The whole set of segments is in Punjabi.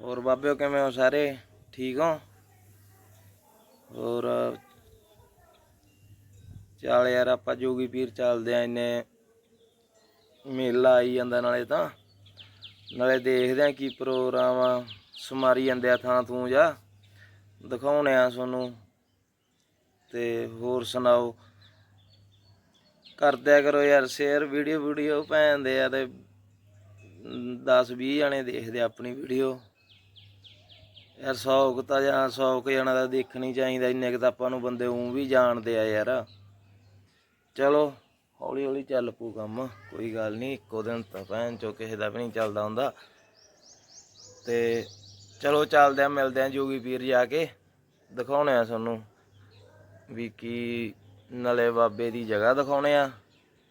ਹੋਰ ਬਾਬਿਓ ਕਿਵੇਂ ਹੋ ਸਾਰੇ? ਠੀਕ ਹੋ? ਹੋਰ, ਚੱਲ ਯਾਰ ਆਪਾਂ ਜੋਗੀ ਪੀਰ ਚੱਲਦੇ ਆ ਇੰਨੇ। ਮੇਲਾ ਆਈ ਜਾਂਦਾ ਨਾਲੇ ਤਾਂ। ਨਾਲੇ ਦੇਖਦੇ ਆ ਕੀ ਪ੍ਰੋਗਰਾਮ ਆ। ਸਮਾਰੀ ਜਾਂਦੇ ਆ ਥਾਂ ਥੂ ਜਾ। ਦਿਖਾਉਣੇ ਆ ਤੁਹਾਨੂੰ। ਤੇ ਹੋਰ ਸੁਣਾਓ। ਕਰਦਿਆ ਕਰੋ ਯਾਰ ਸ਼ੇਅਰ ਵੀਡੀਓ ਵੀਡੀਓ ਪੈਂਦੇ ਆ ਤੇ 10 20 ਜਣੇ ਦੇਖਦੇ ਆਪਣੀ ਵੀਡੀਓ। ਯਾਰ 100 ਕੁ ਤਾਂ ਜਾਂ 100 ਕੁ ਜਣਾ ਦਾ ਦੇਖਣੀ ਚਾਹੀਦਾ, ਇੰਨੇ ਕੁ ਤਾਂ ਆਪਾਂ ਨੂੰ ਬੰਦੇ ਉਂ ਵੀ ਜਾਣਦੇ ਆ ਯਾਰ। ਚਲੋ, ਹੌਲੀ ਹੌਲੀ ਚੱਲ ਪੂ ਕੰਮ, ਕੋਈ ਗੱਲ ਨਹੀਂ, ਇੱਕੋ ਦਿਨ ਤਾਂ ਭੈਣ ਚੋ ਕਿਸੇ ਦਾ ਵੀ ਨਹੀਂ ਚੱਲਦਾ ਹੁੰਦਾ। ਤੇ ਚਲੋ ਚੱਲਦੇ ਆ, ਮਿਲਦੇ ਆ ਜੋਗੀ ਪੀਰ ਜਾ ਕੇ, ਦਿਖਾਉਣੇ ਆ ਤੁਹਾਨੂੰ ਵੀ ਕੀ ਨਲੇ ਬਾਬੇ ਦੀ ਜਗ੍ਹਾ ਦਿਖਾਉਣੇ ਆ,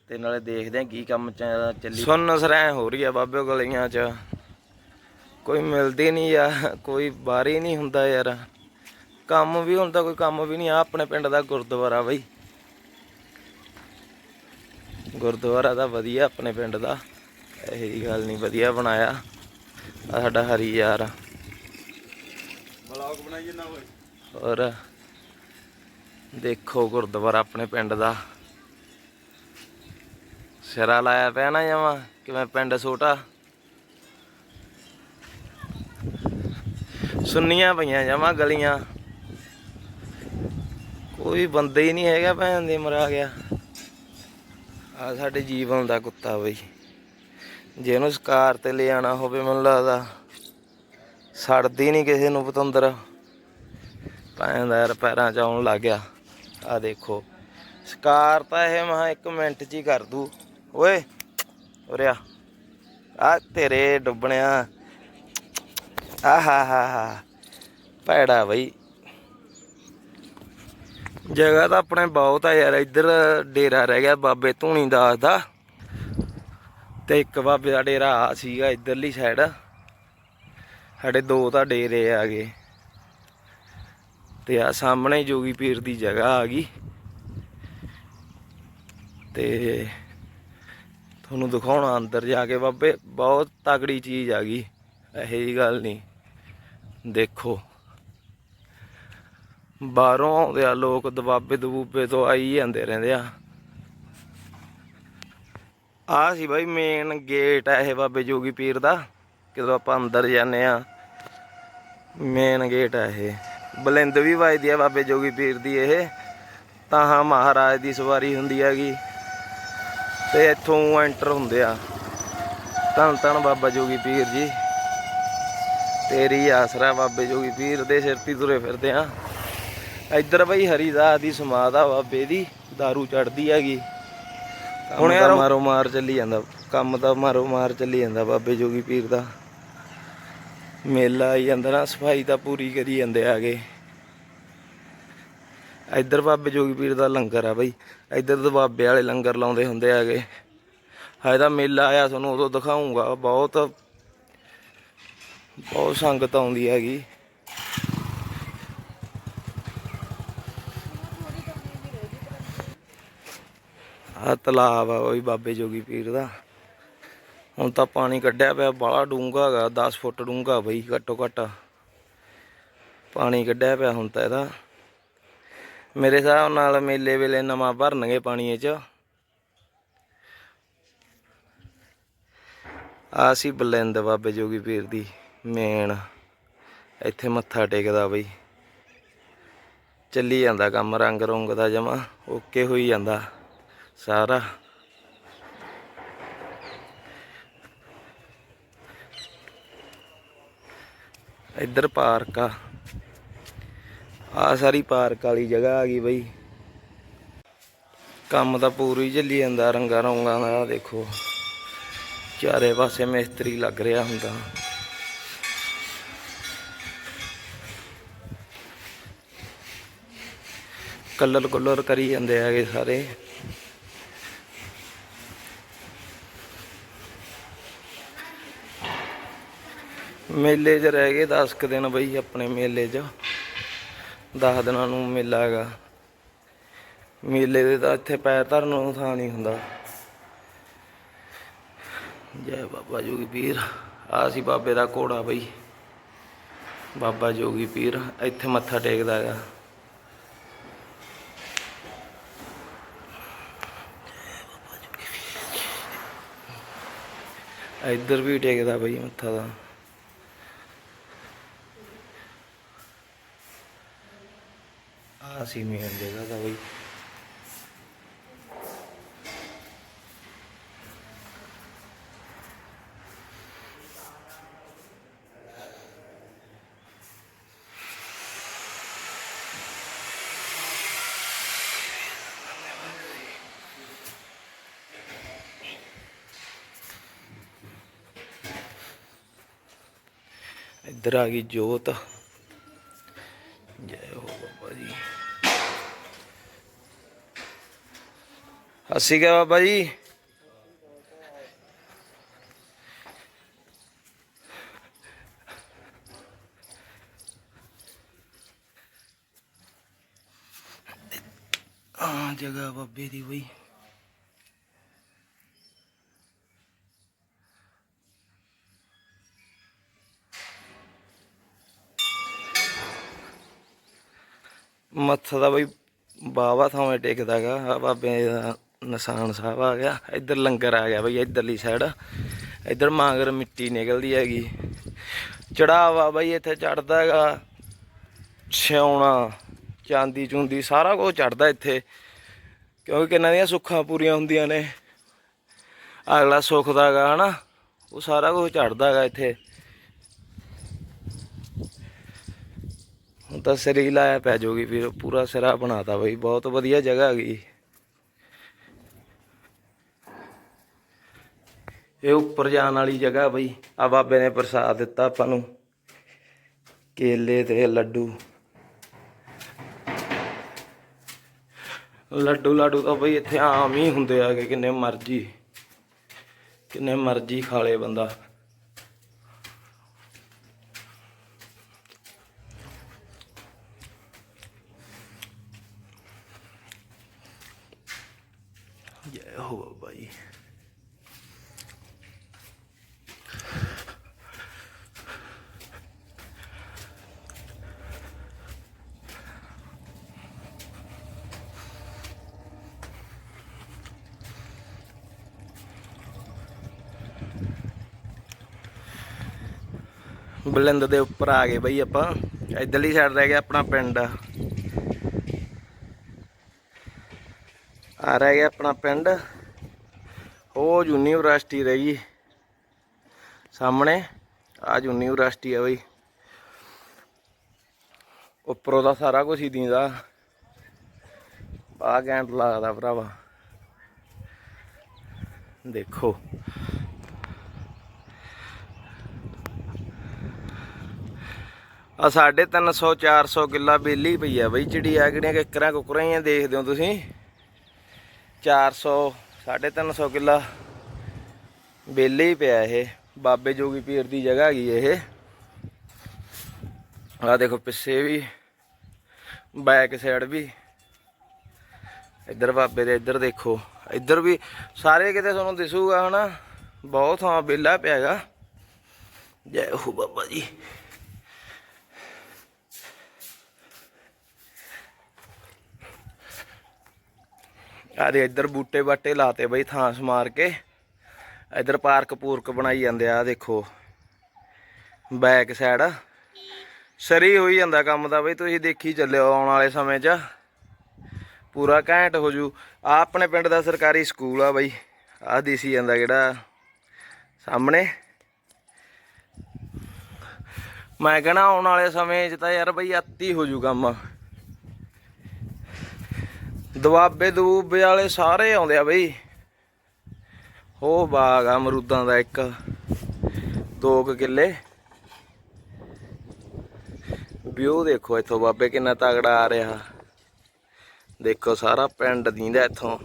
ਤੇ ਨਾਲੇ ਦੇਖਦੇ ਆ ਕੀ ਕੰਮ ਚ- ਚੱਲੀ। ਸੁਣ ਸਰਾਂ ਹੋ ਰਹੀ ਆ ਬਾਬੇ ਗਲੀਆਂ ਚ। ਕੋਈ ਮਿਲਦੀ ਨਹੀਂ ਆ ਕੋਈ ਬਾਰੀ ਨਹੀਂ ਹੁੰਦਾ ਯਾਰ। ਕੰਮ ਵੀ ਹੁੰਦਾ ਕੋਈ ਕੰਮ ਵੀ ਨਹੀਂ। ਆ ਆਪਣੇ ਪਿੰਡ ਦਾ ਗੁਰਦੁਆਰਾ ਬਈ। ਗੁਰਦੁਆਰਾ ਦਾ ਵਧੀਆ ਆਪਣੇ ਪਿੰਡ ਦਾ। ਇਹੀ ਗੱਲ ਨਹੀਂ ਵਧੀਆ ਬਣਾਇਆ। ਆ ਸਾਡਾ ਹਰੀ ਯਾਰ। ਬਲੌਗ ਬਣਾਈਏ ਨਾ ਓਏ। ਔਰ ਦੇਖੋ ਗੁਰਦੁਆਰਾ ਆਪਣੇ ਪਿੰਡ ਦਾ। ਸਿਰਾ ਲਾਇਆ ਪਿਆ ਨਾ ਜਮਾ। ਕਿਵੇਂ ਪਿੰਡ ਛੋਟਾ? ਸੁੰਨੀਆਂ ਪਈਆਂ ਜਮਾ ਗਲੀਆਂ। ਕੋਈ ਬੰਦੇ ਹੀ ਨਹੀਂ ਹੈਗਾ ਭੈਣ ਦੇ ਮਰਾ ਗਿਆ। ਆ ਸਾਡੇ ਜੀਵਨ ਦਾ ਕੁੱਤਾ ਬਈ। ਜੇ ਇਹਨੂੰ ਸਕਾਰ ਤੇ ਲੈ ਆਣਾ ਹੋਵੇ ਮੈਨੂੰ ਲੱਗਦਾ, ਸੜਦੀ ਨਹੀਂ ਕਿਸੇ ਨੂੰ ਪਤੰਦਰ। ਦਾ ਯਾਰ ਪੈਰਾਂ ਚ ਆਉਣ ਲੱਗ ਗਿਆ। ਆ ਦੇਖੋ, ਸਕਾਰ ਤਾਂ ਇਹ ਮਹਾ ਇੱਕ ਮਿੰਟ ਚ ਹੀ ਕਰ ਦੂ ਓਏ ਉਰਿਆ ਆ। ਤੇਰੇ ਡੁੱਬਣਿਆ ਆ ਹਾ ਹਾ। ਭੈੜਾ ਬਈ। ਜਗ੍ਹਾ ਤਾਂ ਆਪਣੇ ਬਹੁਤ ਆ ਯਾਰ, ਇੱਧਰ ਡੇਰਾ ਰਹਿ ਗਿਆ ਬਾਬੇ ਧੂਣੀ ਦਾਸ ਦਾ। ਤੇ ਇੱਕ ਬਾਬੇ ਦਾ ਡੇਰਾ ਆ ਸੀਗਾ ਇੱਧਰਲੀ ਸਾਈਡ ਸਾਡੇ ਦੋ ਤਾਂ ਡੇਰੇ ਆ ਗਏ। ਤੇ ਆ ਸਾਹਮਣੇ ਜੋਗੀ ਪੀਰ ਦੀ ਜਗ੍ਹਾ ਆ ਗਈ। ਤੇ ਤੁਹਾਨੂੰ ਦਿਖਾਉਣਾ ਅੰਦਰ ਜਾ ਕੇ ਬਾਬੇ, ਬਹੁਤ ਤਕੜੀ ਚੀਜ਼ ਆ ਗਈ। ਇਹੋ ਜੀ ਗੱਲ ਨਹੀਂ। ਦੇਖੋ। ਬਾਹਰੋਂ ਆਉਂਦੇ ਆ ਲੋਕ ਦਬਾਬੇ ਦਬੂਬੇ ਤੋਂ ਆਈ ਜਾਂਦੇ ਰਹਿੰਦੇ ਆ। ਆ ਸੀ ਬਾਈ ਮੇਨ ਗੇਟ ਆ ਇਹ ਬਾਬੇ ਜੋਗੀ ਪੀਰ ਦਾ। ਜਦੋਂ ਆਪਾਂ ਅੰਦਰ ਜਾਂਦੇ ਆ ਮੇਨ ਗੇਟ ਆ ਇਹ। ਬਲਿੰਦ ਵੀ ਵੱਜਦੀ ਆ ਬਾਬੇ ਜੋਗੀ ਪੀਰ ਦੀ ਇਹ। ਤਾਂ ਹਾਂ ਮਹਾਰਾਜ ਦੀ ਸਵਾਰੀ ਹੁੰਦੀ ਹੈਗੀ। ਤੇ ਇੱਥੋਂ ਐਂਟਰ ਹੁੰਦੇ ਆ। ਧੰਨ ਧੰਨ ਬਾਬਾ ਜੋਗੀ ਪੀਰ ਜੀ। ਤੇਰੀ ਆਸਰਾ ਬਾਬੇ ਜੋਗੀ ਪੀਰ ਦੇ ਸਿਰ ਤੇ ਤੁਰੇ ਫਿਰਦੇ ਆ। ਇੱਧਰ ਬਈ ਹਰੀਦਾਸ ਦੀ ਸਮਾਧ ਆ ਬਾਬੇ ਦੀ दारू ਚੜਦੀ ਹੈਗੀ। ਹੁਣ ਯਾਰ ਮਾਰੋ ਮਾਰ ਚੱਲੀ ਜਾਂਦਾ ਕੰਮ ਤਾਂ ਮਾਰੋ ਮਾਰ ਚੱਲੀ ਜਾਂਦਾ ਬਾਬੇ ਜੋਗੀ ਪੀਰ ਦਾ। ਮੇਲਾ ਆਈ ਜਾਂਦਾ ਨਾ ਸਫ਼ਾਈ ਤਾਂ ਪੂਰੀ ਕਰੀ ਜਾਂਦੇ ਆਗੇ ਇੱਧਰ ਬਾਬੇ ਜੋਗੀ ਪੀਰ ਦਾ ਲੰਗਰ ਆ ਬਈ ਇੱਧਰ ਤਾਂ ਬਾਬੇ ਵਾਲੇ ਲੰਗਰ ਲਾਉਂਦੇ ਹੁੰਦੇ ਆਗੇ ਹਾਏ ਤਾਂ ਮੇਲਾ ਆਇਆ ਤੁਹਾਨੂੰ ਉਦੋਂ ਦਿਖਾਉਂਗਾ ਬਹੁਤ ਬਹੁਤ ਸੰਗਤ ਆਉਂਦੀ ਹੈਗੀ। ਆ ਤਲਾਬ ਆ ਉਹੀ ਬਾਬੇ ਜੋਗੀ ਪੀਰ ਦਾ। ਹੁਣ ਤਾਂ ਪਾਣੀ ਕੱਢਿਆ ਪਿਆ, ਬਾਹਲਾ ਡੂੰਘਾ ਹੈਗਾ 10 ਫੁੱਟ ਡੂੰਘਾ ਬਈ, ਘੱਟੋ ਘੱਟ। ਪਾਣੀ ਕੱਢਿਆ ਪਿਆ ਹੁਣ ਤਾਂ ਇਹਦਾ। ਮੇਰੇ ਹਿਸਾਬ ਨਾਲ ਮੇਲੇ ਵੇਲੇ ਨਵਾਂ ਭਰਨਗੇ ਪਾਣੀ ਇਹ ਚ। ਆ ਸੀ ਬਲਿੰਦ ਬਾਬੇ ਜੋਗੀ ਪੀਰ ਦੀ। ਮੇਨ। ਇੱਥੇ ਮੱਥਾ ਟੇਕਦਾ ਬਈ। ਚੱਲੀ ਜਾਂਦਾ ਕੰਮ, ਰੰਗ ਰੁੰਗ ਦਾ ਜਮਾ, ਓਕੇ ਹੋਈ ਜਾਂਦਾ ਸਾਰਾ। ਇੱਧਰ ਪਾਰਕ ਆ। ਆ ਸਾਰੀ ਪਾਰਕ ਵਾਲੀ ਜਗ੍ਹਾ ਆ ਗਈ ਬਈ। ਕੰਮ ਤਾਂ ਪੂਰੀ ਚੱਲੀ ਜਾਂਦਾ ਰੰਗਾ ਰੰਗਾਂ ਦਾ, ਦੇਖੋ। ਚਾਰੇ ਪਾਸੇ ਮਿਸਤਰੀ ਲੱਗ ਰਿਹਾ ਹੁੰਦਾ। ਕਲਰ ਕਲਰ ਕਰੀ ਜਾਂਦੇ ਹੈਗੇ ਸਾਰੇ। ਮੇਲੇ 'ਚ ਰਹਿ ਗਏ 10 ਕੁ ਦਿਨ ਬਈ ਆਪਣੇ ਮੇਲੇ 'ਚ। 10 ਦਿਨਾਂ ਨੂੰ ਮੇਲਾ ਹੈਗਾ। ਮੇਲੇ ਦੇ ਤਾਂ ਇੱਥੇ ਪੈਰ ਧਰਨ ਨੂੰ ਥਾਂ ਨਹੀਂ ਹੁੰਦਾ। ਜੈ ਬਾਬਾ ਜੋਗੀ ਪੀਰ, ਆ ਸੀ ਬਾਬੇ ਦਾ ਘੋੜਾ ਬਈ। ਬਾਬਾ ਜੋਗੀ ਪੀਰ, ਇੱਥੇ ਮੱਥਾ ਟੇਕਦਾ ਹੈਗਾ। ਇੱਧਰ ਵੀ ਟੇਕਦਾ ਬਈ ਮੱਥਾ ਦਾ ਆ ਸੀ ਮੇਨ ਜਗ੍ਹਾ ਦਾ ਬਈ। ਇੱਧਰ ਆ ਗਈ ਜੋਤ। ਜੈ ਹੋ ਬਾਬਾ ਜੀ। ਅਸੀਂ ਕਿਹਾ ਬਾਬਾ ਜੀ। ਆ ਜਗ੍ਹਾ ਬਾਬੇ ਦੀ ਬਈ। ਮੱਥਾ ਦਾ ਬਈ ਬਾਵਾ ਥਾਵੇਂ ਟੇਕਦਾਗਾ ਆ ਬਾਬੇ ਦਾ ਨਿਸ਼ਾਨ ਸਾਹਿਬ ਆ ਗਿਆ। ਇੱਧਰ ਲੰਗਰ ਆ ਗਿਆ ਬਈ, ਇੱਧਰਲੀ ਸਾਈਡ ਇੱਧਰ ਮਾਂਗਰ ਮਿੱਟੀ ਨਿਕਲਦੀ ਹੈਗੀ। ਚੜਾਵਾ ਬਈ, ਇੱਥੇ ਚੜਦਾ ਹੈਗਾ ਸਿਉਣਾ, ਚਾਂਦੀ ਚੁੰਦੀ, ਸਾਰਾ ਕੁਝ ਚੜਦਾ ਇੱਥੇ। ਕਿਉਂਕਿ ਕਿੰਨਾਂ ਦੀਆਂ ਸੁੱਖਾਂ ਪੂਰੀਆਂ ਹੁੰਦੀਆਂ ਨੇ। ਅਗਲਾ ਸੁੱਖ ਦਾ ਹੈਗਾ ਹਨਾ? ਉਹ ਸਾਰਾ ਕੁਝ ਚੜਦਾ ਹੈਗਾ ਇੱਥੇ। ਤਾਂ ਸਿਰ ਹੀ ਲਾਇਆ ਪੈ ਜਾਊਗੀ ਫਿਰ, ਪੂਰਾ ਸਿਰਾ ਬਣਾਤਾ ਬਈ, ਬਹੁਤ ਵਧੀਆ ਜਗ੍ਹਾ ਹੈਗੀ। ਇਹ ਉੱਪਰ ਜਾਣ ਵਾਲੀ ਜਗ੍ਹਾ ਬਈ ਆ ਬਾਬੇ ਨੇ ਪ੍ਰਸਾਦ ਦਿੱਤਾ ਆਪਾਂ ਨੂੰ। ਕੇਲੇ ਤੇ ਲੱਡੂ। ਲੱਡੂ, ਲਾਡੂ ਤਾਂ ਬਈ ਇੱਥੇ ਆਮ ਹੀ ਹੁੰਦੇ ਆਗੇ ਕਿੰਨੇ ਮਰਜ਼ੀ ਕਿੰਨੇ ਮਰਜ਼ੀ ਖਾ ਲੇ ਬੰਦਾ ਜੈ ਹੋ ਬਾਬਾ ਜੀ ਬਲਿੰਦ ਦੇ ਉੱਪਰ ਆ ਗਏ ਬਈ ਆਪਾਂ। ਇਧਰਲੀ ਸਾਈਡ ਰਹਿ ਗਿਆ ਆਪਣਾ ਪਿੰਡ। ਆ ਰਹਿ ਗਿਆ ਆਪਣਾ ਪਿੰਡ। ਉਹ ਯੂਨੀਵਰਸਿਟੀ ਰਹਿ ਗਈ। ਸਾਹਮਣੇ ਆ ਯੂਨੀਵਰਸਿਟੀ ਆ ਬਈ। ਉੱਪਰੋਂ ਦਾ ਸਾਰਾ ਕੁਝ ਹੀ ਦੀਂਦਾ। ਆ ਘੈਂਟ ਲੱਗਦਾ ਭਰਾਵਾ। ਦੇਖੋ। ਆ 350 400 ਕਿੱਲਾ ਬੇਲੀ ਪਈ ਆ ਬਈ, ਚਿੜੀ ਆ ਕਿਹੜੀਆਂ ਕਿਕਰਾਂ ਕੁਕਰਾਂ ਹੀ ਆ, ਦੇਖਦੇ ਹੋ ਤੁਸੀਂ। 400 350 ਕਿੱਲਾ ਬੇਲੇ ਹੀ ਪਿਆ ਇਹ, ਬਾਬੇ ਜੋਗੀ ਪੀਰ ਦੀ ਜਗ੍ਹਾ ਹੈਗੀ ਇਹ। ਆ ਦੇਖੋ ਪਿੱਛੇ ਵੀ ਬੈਕ ਸਾਈਡ ਵੀ। ਇੱਧਰ ਬਾਬੇ ਦੇ, ਇੱਧਰ ਦੇਖੋ। ਇੱਧਰ ਵੀ ਸਾਰੇ ਕਿਤੇ ਤੁਹਾਨੂੰ ਦਿਸੂਗਾ ਹਨਾ। ਬਹੁਤ ਥਾਂ ਬੇਲਾ ਪਿਆ ਹੈਗਾ। ਜੈ ਹੋ ਬਾਬਾ ਜੀ। ਆ ਦੇ ਇੱਧਰ ਬੂਟੇ ਬਾਟੇ ਲਾਤੇ ਬਈ ਥਾਂ ਸਮਾਰ ਕੇ। ਇੱਧਰ ਪਾਰਕ ਪੂਰਕ ਬਣਾਈ ਜਾਂਦੇ ਆ ਦੇਖੋ। Back side. ਸਰੀ ਹੋਈ ਜਾਂਦਾ ਕੰਮ ਦਾ ਬਈ, ਤੁਸੀਂ ਦੇਖੀ ਚੱਲਿਓ ਆਉਣ ਵਾਲੇ ਸਮੇਂ 'ਚ। ਪੂਰਾ ਘੈਂਟ ਹੋ ਜੂ। ਆ ਆਪਣੇ ਪਿੰਡ ਦਾ ਸਰਕਾਰੀ ਸਕੂਲ ਆ ਬਈ। ਆ ਦਿਸੀ ਜਾਂਦਾ ਜਿਹੜਾ ਸਾਹਮਣੇ। ਮੈਂ ਕਹਣਾ ਆਉਣ ਵਾਲੇ ਸਮੇਂ 'ਚ ਤਾਂ ਯਾਰ ਬਈ ਅੱਤੀ ਹੋ ਜੂ ਕੰਮ। ਦੁਆਬੇ ਦੂਬੇ ਵਾਲੇ ਸਾਰੇ ਆਉਂਦੇ ਆ ਬਈ। ਉਹ ਬਾਗ ਆ ਅਮਰੂਦਾਂ ਦਾ ਇੱਕ, ਦੋ ਕੁ ਕਿੱਲੇ। ਵਿਊ ਦੇਖੋ ਇੱਥੋਂ ਬਾਬੇ ਕਿੰਨਾ ਤਗੜਾ ਆ ਰਿਹਾ। ਦੇਖੋ ਸਾਰਾ ਪਿੰਡ ਦੀਂਦਾ ਇੱਥੋਂ,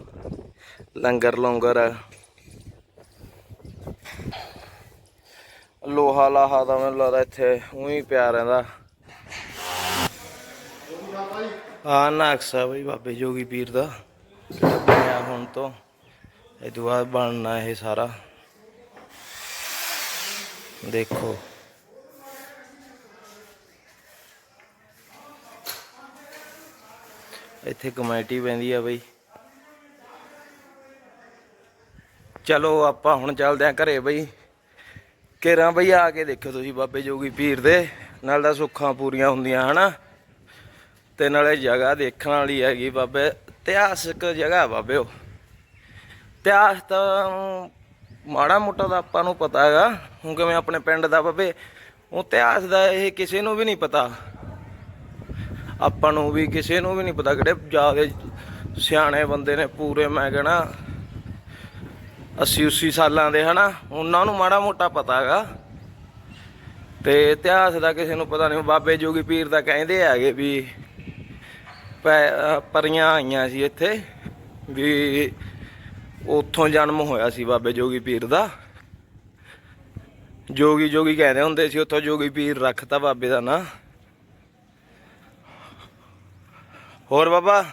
ਲੰਗਰ ਲੰਗਰ। ਲੋਹਾ ਲਾਹਾ ਦਾ ਮੈਨੂੰ ਲੱਗਦਾ ਇੱਥੇ ਉਹੀ ਪਿਆ ਰਹਿੰਦਾ। ਆ ਨਕਸ਼ਾ ਬਈ ਬਾਬੇ ਜੋਗੀ ਪੀਰ ਦਾ। ਬਣਿਆ ਹੁਣ ਤੋਂ, ਇਹ ਤੋਂ ਬਾਅਦ ਬਣਨਾ ਇਹ ਸਾਰਾ। ਦੇਖੋ। ਇੱਥੇ ਕਮੇਟੀ ਪੈਂਦੀ ਆ ਬਈ। ਚਲੋ ਆਪਾਂ ਹੁਣ ਚੱਲਦੇ ਆਂ ਘਰੇ ਬਈ। ਕੇਰਾਂ ਬਈ ਆ ਕੇ ਦੇਖਿਓ ਤੁਸੀਂ ਬਾਬੇ ਜੋਗੀ ਪੀਰ ਦੇ। ਨਾਲ ਦਾ ਸੁੱਖਾਂ ਪੂਰੀਆਂ ਹੁੰਦੀਆਂ, ਹਨਾ? ਤੇ ਨਾਲੇ ਜਗ੍ਹਾ ਦੇਖਣ ਵਾਲੀ ਹੈਗੀ ਬਾਬੇ, ਇਤਿਹਾਸਕ ਜਗ੍ਹਾ ਬਾਬੇ ਉਹ। ਇਤਿਹਾਸ ਤਾਂ ਮਾੜਾ ਮੋਟਾ ਦਾ ਆਪਾਂ ਨੂੰ ਪਤਾ ਹੈਗਾ, ਹੁਣ ਕਿਵੇਂ ਆਪਣੇ ਪਿੰਡ ਦਾ ਬਾਬੇ ਉਹ ਇਤਿਹਾਸ ਦਾ ਇਹ ਕਿਸੇ ਨੂੰ ਵੀ ਨਹੀਂ ਪਤਾ। ਆਪਾਂ ਨੂੰ ਵੀ ਕਿਸੇ ਨੂੰ ਵੀ ਨਹੀਂ ਪਤਾ ਕਿਹੜੇ ਜਿਆਦੇ ਸਿਆਣੇ ਬੰਦੇ ਨੇ ਪੂਰੇ, ਮੈਂ ਕਹਣਾ 80 80 ਸਾਲਾਂ ਦੇ, ਹਨਾ? ਉਹਨਾਂ ਨੂੰ ਮਾੜਾ ਮੋਟਾ ਪਤਾ ਹੈਗਾ। ਤੇ ਇਤਿਹਾਸ ਦਾ ਕਿਸੇ ਨੂੰ ਪਤਾ ਨਹੀਂ, ਬਾਬੇ ਜੋਗੀ ਪੀਰ ਦਾ ਕਹਿੰਦੇ ਹੈਗੇ ਵੀ ਪਰੀਆਂ ਆਈਆਂ ਸੀ ਇੱਥੇ ਵੀ ਉੱਥੋਂ ਜਨਮ ਹੋਇਆ ਸੀ ਬਾਬੇ ਜੋਗੀ ਪੀਰ ਦਾ। ਜੋਗੀ ਜੋਗੀ ਕਹਿੰਦੇ ਹੁੰਦੇ ਸੀ ਉੱਥੋਂ ਜੋਗੀ ਪੀਰ ਰੱਖਤਾ ਬਾਬੇ ਦਾ ਨਾਂ। ਹੋਰ ਬਾਬਾ?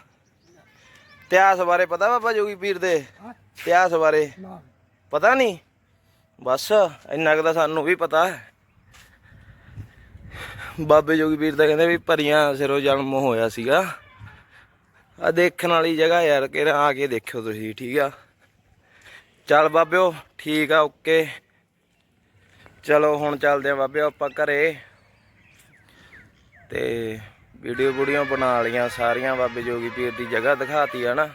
ਇਤਿਹਾਸ ਬਾਰੇ ਪਤਾ ਬਾਬਾ ਜੋਗੀ ਪੀਰ ਦੇ? ਇਤਿਹਾਸ ਬਾਰੇ? ਪਤਾ ਨਹੀਂ? ਬਸ, ਇੰਨਾ ਕੁ ਤਾਂ ਸਾਨੂੰ ਵੀ ਪਤਾ ਹੈ। ਬਾਬੇ ਜੋਗੀ ਪੀਰ ਦਾ ਕਹਿੰਦੇ ਵੀ ਭਰੀਆਂ ਸਿਰੋਂ ਜਨਮ ਹੋਇਆ ਸੀਗਾ। ਆ ਦੇਖਣ ਵਾਲੀ ਜਗ੍ਹਾ ਯਾਰ ਕਿ ਆ ਕੇ ਦੇਖਿਓ ਤੁਸੀਂ, ਠੀਕ ਆ? ਚੱਲ ਬਾਬਿਓ, ਠੀਕ ਆ, ਓਕੇ। ਚਲੋ, ਹੁਣ ਚੱਲਦੇ ਆ ਬਾਬਿਓ ਆਪਾਂ ਘਰੇ। ਤੇ ਵੀਡੀਓ ਵੀਡੀਓ ਬਣਾ ਲੀਆਂ ਸਾਰੀਆਂ, ਬਾਬੇ ਜੋਗੀ ਪੀਰ ਦੀ ਜਗ੍ਹਾ ਦਿਖਾਤੀ ਆ ਨਾ।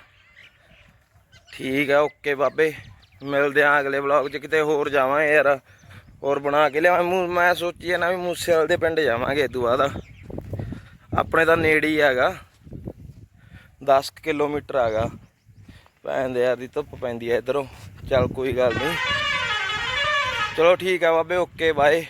ਠੀਕ ਆ, ਓਕੇ ਬਾਬੇ। ਮਿਲਦੇ ਆ ਅਗਲੇ ਵਲੌਗ 'ਚ, ਕਿਤੇ ਹੋਰ ਜਾਵਾਂਗੇ ਯਾਰ। ਹੋਰ ਬਣਾ ਕੇ ਲਿਆਵਾਂ। ਮੂ- ਮੈਂ ਸੋਚੀ ਨਾ ਵੀ ਮੂਸੇਵਾਲ ਦੇ ਪਿੰਡ ਜਾਵਾਂਗੇ ਇਦੋਂ ਬਾਅਦ। ਆਪਣੇ ਤਾਂ ਨੇੜੇ ਹੀ ਹੈਗਾ। 10 ਕੁ ਕਿਲੋਮੀਟਰ ਹੈਗਾ। ਪੈਂਦੇ ਯਾਰ ਦੀ ਧੁੱਪ ਪੈਂਦੀ ਹੈ ਇਧਰੋਂ। ਚੱਲ ਕੋਈ ਗੱਲ ਨਹੀਂ ਚਲੋ ਠੀਕ ਆ ਬਾਬੇ ਓਕੇ ਬਾਏ